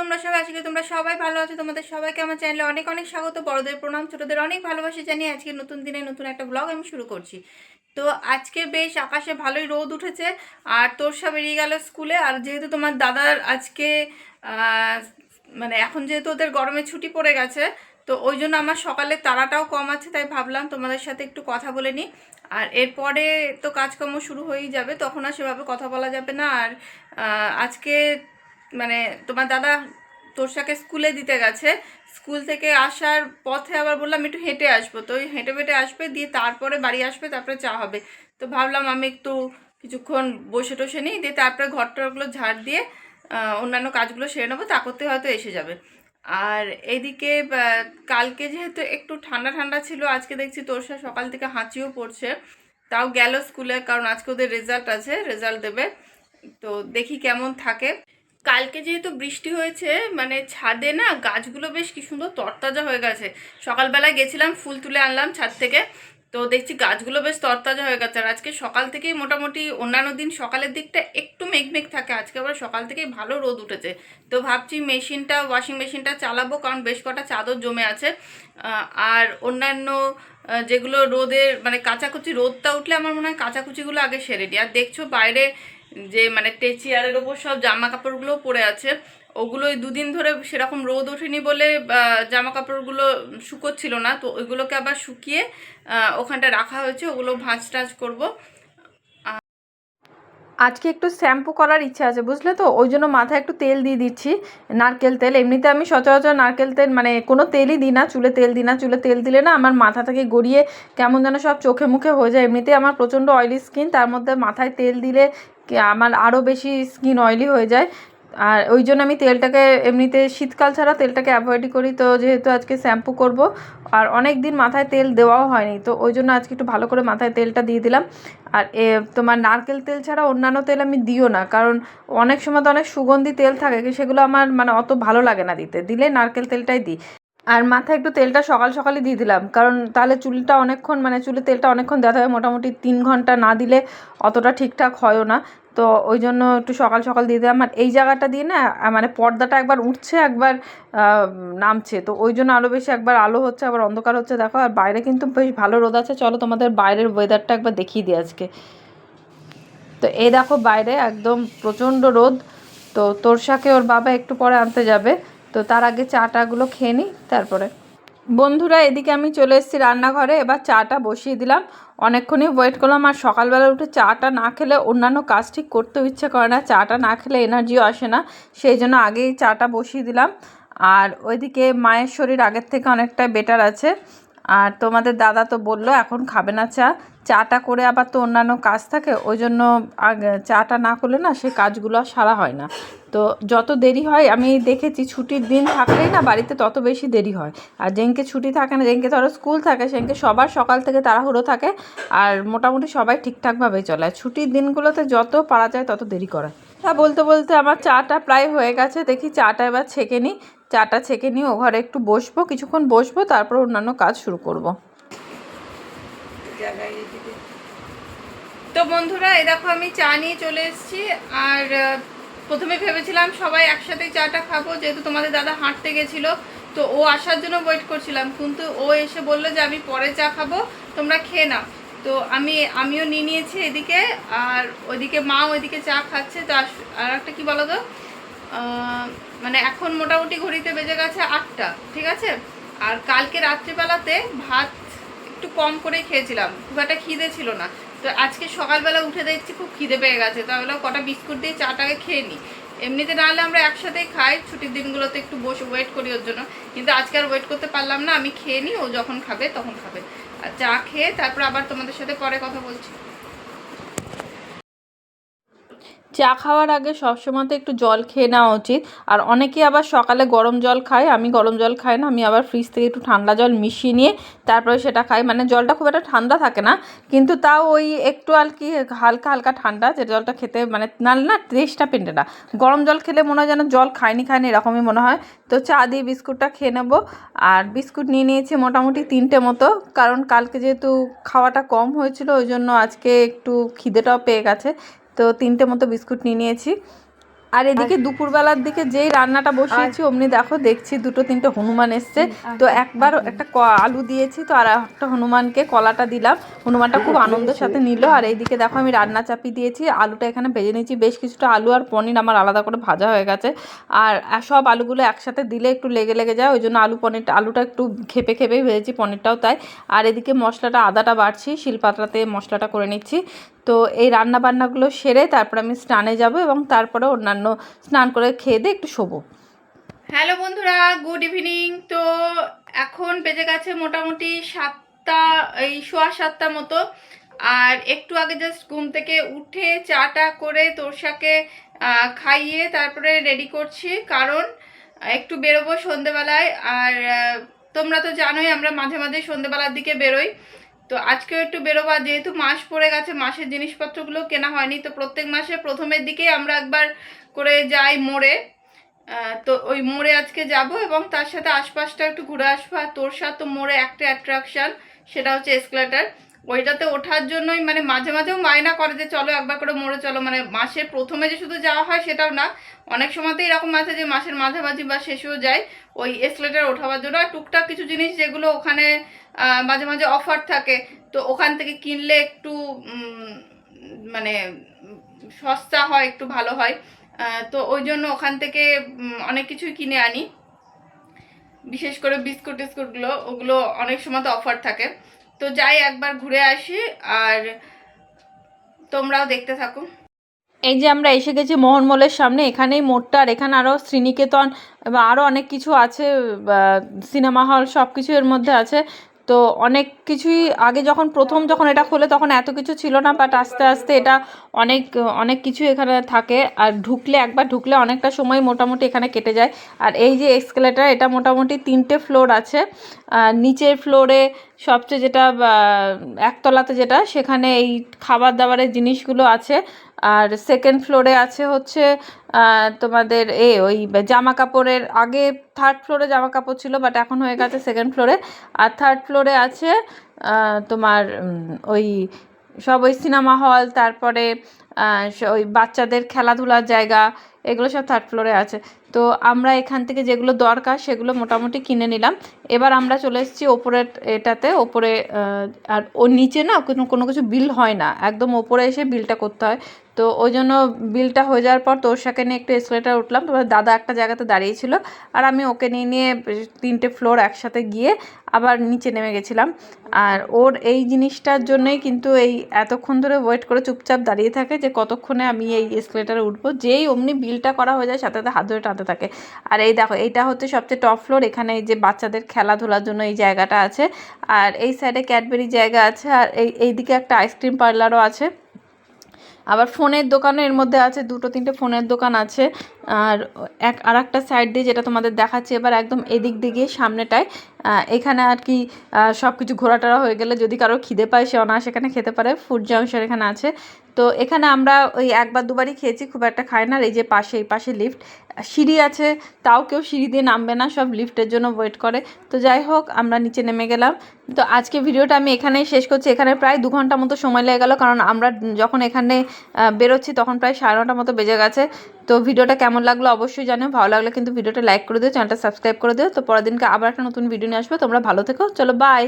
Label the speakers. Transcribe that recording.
Speaker 1: তোমরা সবাই? আজকে তোমরা সবাই ভালো আছো। তোমাদের সবাইকে আমার চ্যানেলে অনেক অনেক স্বাগত। বড়দের প্রণাম, ছোটদের অনেক ভালোবাসা জানিয়ে আজকে নতুন দিনে নতুন একটা ব্লগ আমি শুরু করছি। তো আজকে বেশ আকাশে ভালোই রোদ উঠেছে। আর তোর তোরসা বেরিয়ে গেল স্কুলে। আর যেহেতু তোমার দাদার আজকে মানে এখন যেহেতু ওদের গরমে ছুটি পড়ে গেছে, তো ওই জন্য আমার সকালে তাড়াটাও কম আছে, তাই ভাবলাম তোমাদের সাথে একটু কথা বলে নিই। আর এরপরে তো কাজকর্ম শুরু হয়েই যাবে, তখন আর সেভাবে কথা বলা যাবে না। আর আজকে মানে তোমার দাদা তোরসাকে স্কুলে দিতে গেছে। স্কুল থেকে আসার পথে আবার বললাম, একটু হেঁটে আসব। তো হেঁটে হেঁটে আসবে, দিয়ে তারপরে বাড়ি আসবে, তারপরে চা হবে। তো ভাবলাম আমি একটু কিছুক্ষণ বসে টসে নিই, দিয়ে তারপরে ঘরটরগুলো ঝাড় দিয়ে অন্যান্য কাজগুলো সেরে নেব তা করতে হয়তো এসে যাবে। আর এদিকে কালকে যেহেতু একটু ঠান্ডা ঠান্ডা ছিল, আজকে দেখছি তোরসা সকাল থেকে হাঁচিও পড়ছে। তাও গেল স্কুলে, কারণ আজকে ওদের রেজাল্ট আছে রেজাল্ট দেবে। তো দেখি কেমন থাকে। কালকে যেহেতু বৃষ্টি হয়েছে মানে ছাদে না গাছগুলো বেশ কি সুন্দর তরতাজা হয়ে গেছে। সকালবেলা গেছিলাম, ফুল তুলে আনলাম ছাদ থেকে। তো দেখছি গাছগুলো বেশ তরতাজা হয়ে গেছে। আর আজকে সকাল থেকেই মোটামুটি অন্যান্য দিন সকালের দিকটা একটু মেঘমেঘ থাকে, আজকে আবার সকাল থেকেই ভালো রোদ উঠেছে। তো ভাবছি মেশিনটা, ওয়াশিং মেশিনটা চালাবো, কারণ বেশ কটা চাদর জমে আছে। আর অন্যান্য যেগুলো রোদের মানে কাচাকুচি, রোদটা উঠলে আমার মনে হয় কাচাকুচিগুলো আগে সেরে নিই। আর দেখছ বাইরে যে মানে টেচিয়ারের ওপর সব জামা কাপড়গুলো পরে আছে। ওগুলো ওই দুদিন ধরে সেরকম রোদ ওঠেনি বলে জামা কাপড়গুলো শুকোচ্ছিল না। তো ওইগুলোকে আবার শুকিয়ে ওখানটা রাখা হয়েছে। ওগুলো ভাঁজ টাজ করব। আজকে একটু শ্যাম্পু করার ইচ্ছা আছে, বুঝলে তো? ওই জন্য মাথায় একটু তেল দিয়ে দিচ্ছি, নারকেল তেল। এমনিতে আমি সচরাচর নারকেল তেল মানে কোনো তেলই দিই না, চুলে তেল দিই না, চুলে তেল দিলে না আমার মাথা থেকে গড়িয়ে কেমন যেন সব চোখে মুখে হয়ে যায়। এমনিতে আমার প্রচণ্ড অয়েলি স্কিন তার মধ্যে মাথায় তেল দিলে আমার আরও বেশি স্কিন অয়েলি হয়ে যায়। আর ওই জন্য আমি তেলটাকে এমনিতে শীতকাল ছাড়া তেলটাকে অ্যাভয়েডই করি, তো যেহেতু আজকে শ্যাম্পু করব, আর অনেক দিন মাথায় তেল দেওয়াও হয়নি, তো ওই জন্য আজকে একটু ভালো করে মাথায় তেলটা দিয়ে দিলাম। আর এ, তোমার নারকেল তেল ছাড়া অন্যান্য তেল আমি দিও না, কারণ অনেক সময় তো অনেক সুগন্ধি তেল থাকে কি সেগুলো আমার মানে অত ভালো লাগে না দিতে। দিলে নারকেল তেলটাই দিই। আর মাথায় একটু তেলটা সকাল সকালই দিয়ে দিলাম, কারণ তাহলে চুলটা অনেকক্ষণ মানে চুলে তেলটা অনেকক্ষণ দেওয়া থাকে, মোটামুটি তিন ঘণ্টা না দিলে অতটা ঠিকঠাক হয়ও না। তো ওই জন্য একটু সকাল সকাল দিয়ে দিলাম। আর এই জায়গাটা দিয়ে না মানে পর্দাটা একবার উঠছে, একবার নামছে। তো ওই জন্য আরও বেশি একবার আলো হচ্ছে, আবার অন্ধকার হচ্ছে। দেখো, আর বাইরে কিন্তু বেশ ভালো রোদ আছে। চলো তোমাদের বাইরের ওয়েদারটা একবার দেখিয়ে দিই আজকে। তো এই দেখো বাইরে একদম প্রচণ্ড রোদ। তো তোর তোরসাকে ওর বাবা একটু পরে আনতে যাবে। তো তার আগে চাটাগুলো খেয়ে নিই, তারপরে। বন্ধুরা, এদিকে আমি চলে এসেছি রান্নাঘরে। এবার চাটা বসিয়ে দিলাম। অনেকক্ষণই ওয়েট করলাম আর সকালবেলা উঠে চাটা না খেলে অন্যান্য কাজ ঠিক করতেও ইচ্ছে করে না। চাটা না খেলে এনার্জিও আসে না। সেই জন্য আগেই চাটা বসিয়ে দিলাম। আর ওইদিকে মায়ের শরীর আগের থেকে অনেকটা বেটার আছে। আর তোমাদের দাদা তো বলল, এখন খাবে না চা। চাটা করে আবার তো অন্যান্য কাজ থাকে, ওই জন্য চাটা না করলে না সে কাজগুলো সারা হয় না। তো যত দেরি হয়, আমি দেখেছি ছুটির দিন থাকলেই না বাড়িতে তত বেশি দেরি হয়। আর যেদিনকে ছুটি থাকে না যেদিনকে ধরো স্কুল থাকে সেদিনকে সবার সকাল থেকে তাড়াহুড়ো থাকে, আর মোটামুটি সবাই ঠিকঠাকভাবেই চলে। আর ছুটির দিনগুলোতে যত পারা যায়, তত দেরি করে তা বলতে বলতে আমার চাটা প্রায় হয়ে গেছে, দেখি চাটা এবার ছেঁকে নিই। চাটা ছেঁকে নিয়ে ও ঘরে একটু বসবো, কিছুক্ষণ বসবো, তারপর অন্যান্য কাজ শুরু করব। তো বন্ধুরা এ দেখো আমি চা নিয়ে চলে এসেছি, আর প্রথমে ভেবেছিলাম সবাই একসাথেই চাটা খাব, যেহেতু তোমাদের দাদা হাঁটতে গেছিল, তো ও আসার জন্য ওয়েট করছিলাম, কিন্তু ও এসে বলল যে আমি পরে চা খাব, তোমরা খেয়ে নাও। তো আমি, আমিও নিয়ে নিয়েছি এদিকে, আর ওইদিকে মাও ওইদিকে চা খাচ্ছে, তো আর একটা কি বলো তো? মানে এখন মোটামুটি ঘড়িতে বেজে গেছে আটটা, ঠিক আছে? আর কালকে রাত্রিবেলাতে ভাত একটু কম করে খেয়েছিলাম, খুব একটা খিদে ছিল না। তো আজকে সকালবেলা উঠে দেখছি খুব খিদে পেয়ে গেছে, তো ভাবলাম কটা বিস্কুট দিয়ে চাটাকে খেয়ে নিই। এমনিতে না হলে আমরা একসাথেই খাই, ছুটির দিনগুলোতে একটু বসে ওয়েট করি ওর জন্য। কিন্তু আজকে আর ওয়েট করতে পারলাম না, আমি খেয়ে নিই, ও যখন খাবে তখন খাবে। আর চা খেয়ে তারপর আবার তোমাদের সাথে পরে কথা বলছি। চা খাওয়ার আগে সবসময় তো একটু জল খেয়ে নেওয়া উচিত। আর অনেকে আবার সকালে গরম জল খায়, আমি গরম জল খাই না, আমি আবার ফ্রিজ থেকে একটু ঠান্ডা জল মিশিয়ে নিয়ে তারপরে সেটা খাই। মানে জলটা খুব একটা ঠান্ডা থাকে না, কিন্তু তাও ওই একটু আর কি হালকা হালকা ঠান্ডা, যে জলটা খেতে মানে না না টেস্টটা পেন্টে না। গরম জল খেলে মনে হয় যেন জল খায়নি খায়নি এরকমই মনে হয়। তো চা দিয়ে বিস্কুটটা খেয়ে নেব। আর বিস্কুট নিয়ে নিয়েছি মোটামুটি তিনটে মতো, কারণ কালকে যেহেতু খাওয়াটা কম হয়েছিল, ওই জন্য আজকে একটু খিদেটাও পেয়ে গেছে। তো তিনটে মতো বিস্কুট নিয়ে নিয়েছি। আর এদিকে দুপুরবেলার দিকে যেই রান্নাটা বসিয়েছি অমনি দেখো দেখছি দুটো তিনটে হনুমান এসছে। তো একবার একটা ক- আলু দিয়েছি তো আর একটা হনুমানকে কলাটা দিলাম। হনুমানটা খুব আনন্দের সাথে নিল। আর এইদিকে দেখো আমি রান্না চাপি দিয়েছি আলুটা এখানে ভেজে নিয়েছি। বেশ কিছুটা আলু আর পনির আমার আলাদা করে ভাজা হয়ে গেছে। আর সব আলুগুলো একসাথে দিলে একটু লেগে লেগে যায় ওই জন্য আলু পনিরটা আলুটা একটু খেপে খেপেই ভেজেছি পনিরটাও তাই। আর এদিকে মশলাটা আদাটা বাড়ছি শিলপাতাতে মশলাটা করে নিচ্ছি। তো এই রান্না বান্নাগুলো সেরে তারপর আমি স্নানে যাব এবং তারপরে অন্যান্য স্নান করে খেয়ে দিয়ে একটু শোবো। হ্যালো বন্ধুরা, গুড ইভিনিং। তো এখন বেজে গেছে মোটামুটি সাতটা, এই সোয়া সাতটা মতো। আর একটু আগে জাস্ট ঘুম থেকে উঠে চাটা করে তোরসাকে খাইয়ে তারপরে রেডি করছি। কারণ একটু বেরোবো সন্ধেবেলায়। আর তোমরা তো জানোই আমরা মাঝে মাঝে সন্ধেবেলার দিকে বেরোই। তো আজকেও একটু বেরোবা, যেহেতু মাস পড়ে গেছে, মাসের জিনিসপত্রগুলো কেনা হয়নি, তো প্রত্যেক মাসে প্রথমের দিকে আমরা একবার করে যাই মোড়ে। তো ওই মোড়ে আজকে যাব এবং তার সাথে আশপাশটা একটু ঘুরে আসব। আর তোর সাথে মোড়ে একটা অ্যাট্রাকশান সেটা হচ্ছে এসকেলেটার ওইটাতে ওঠার জন্যই মানে মাঝে মাঝেও মায়না করে যে চলো একবার করে মোড়ে চলো। মানে মাসের প্রথমে যে শুধু যাওয়া হয় সেটাও না, অনেক সময়তে এরকম আছে যে মাসের মাঝামাঝি বা শেষেও যায় ওই এসলেটার ওঠাবার জন্য। আর টুকটাক কিছু জিনিস যেগুলো ওখানে মাঝে মাঝে অফার থাকে, তো ওখান থেকে কিনলে একটু মানে সস্তা হয়, একটু ভালো হয়। তো ওই জন্য ওখান থেকে অনেক কিছুই কিনে আনি। বিশেষ করে বিস্কুট টিস্কুটগুলো, ওগুলো অনেক সময় তো অফার থাকে। তো যাই, একবার ঘুরে আসি আর তোমরাও দেখতে থাকো। এই যে আমরা এসে গেছি মোহনমলের সামনে, এখানেই মোড়টা, আর এখানে আরও শ্রীনিকেতন আরও অনেক কিছু আছে সিনেমা হল সব কিছু এর মধ্যে আছে। তো অনেক কিছুই, আগে যখন প্রথম যখন এটা খোলে তখন এত কিছু ছিল না বাট আস্তে আস্তে এটা অনেক অনেক কিছু এখানে থাকে। আর ঢুকলে, একবার ঢুকলে অনেকটা সময় মোটামুটি এখানে কেটে যায়। আর এই যে এক্সকেলেটার এটা মোটামুটি তিনটে ফ্লোর আছে। নিচের ফ্লোরে সবচেয়ে যেটা একতলাতে যেটা, সেখানে এই খাবার দাবারের জিনিসগুলো আছে। আর সেকেন্ড ফ্লোরে আছে হচ্ছে তোমাদের এ, ওই জামা কাপড়ের আগে থার্ড ফ্লোরে জামা কাপড় ছিল বাট এখন হয়ে গেছে সেকেন্ড ফ্লোরে আর থার্ড ফ্লোরে আছে তোমার ওই, সব ওই সিনেমা হল তারপরে ওই বাচ্চাদের খেলাধুলার জায়গা, এগুলো সব থার্ড ফ্লোরে আছে। তো আমরা এখান থেকে যেগুলো দরকার সেগুলো মোটামুটি কিনে নিলাম। এবার আমরা চলে এসেছি ওপরের এটাতে, ওপরে আর ওর নিচে না কোনো কোনো কিছু বিল হয় না। একদম ওপরে এসে বিলটা করতে হয়। তো ওই জন্য বিলটা হয়ে যাওয়ার পর তোর সাথে নিয়ে একটু এসকেলেটার উঠলাম। তোমার দাদা একটা জায়গাতে দাঁড়িয়েছিল। আর আমি ওকে নিয়ে নিয়ে তিনটে ফ্লোর একসাথে গিয়ে আবার নিচে নেমে গেছিলাম। আর ওর এই জিনিসটার জন্যই কিন্তু এই এতক্ষণ ধরে ওয়েট করে চুপচাপ দাঁড়িয়ে থাকে যে কতক্ষণে আমি এই এসকেলেটারে উঠবো, যেই অমনি বিলটা করা হয়ে যায়, সাথে সাথে হাত ধরে টানতে থাকে। আর এই দেখো, এইটা হচ্ছে সবচেয়ে টপ ফ্লোর এখানে এই যে বাচ্চাদের খেলাধুলার জন্য এই জায়গাটা আছে। আর এই সাইডে ক্যাডবেরি জায়গা আছে, আর এই এইদিকে একটা আইসক্রিম পার্লারও আছে। আবার ফোনের দোকানও এর মধ্যে আছে, দুটো তিনটে ফোনের দোকান আছে। আর এক আর একটা সাইড দিয়ে যেটা তোমাদের দেখাচ্ছি, এবার একদম এদিক দিকে সামনেটায় এখানে আর কি সব কিছু ঘোরাটোরা হয়ে গেলে যদি কারও খিদে পায়, সে অনায়াসে এখানে খেতে পারে। ফুড জাংশন এখানে আছে। তো এখানে আমরা ওই একবার দুবারই খেয়েছি, খুব একটা খাই না। আর এই যে পাশে, এই পাশে লিফট সিঁড়ি আছে, তাও কেউ সিঁড়ি দিয়ে নামবে না, সব লিফটের জন্য ওয়েট করে। তো যাই হোক, আমরা নিচে নেমে গেলাম। তো আজকে ভিডিওটা আমি এখানেই শেষ করছি। এখানে প্রায় দু ঘণ্টা মতো সময় লেগে গেল, কারণ আমরা যখন এখানে বেরোচ্ছি, তখন প্রায় সাড়ে নটার মতো বেজে গেছে। তো ভিডিওটা কেমন লাগল অবশ্যই জানো ভালো লাগলে কিন্তু ভিডিওটা লাইক করে দিও, চ্যানেলটা সাবস্ক্রাইব করে দিও। তো পরের দিনকে আবার একটা নতুন ভিডিও নিয়ে আসবে। তোমরা ভালো থেকো। চলো বাই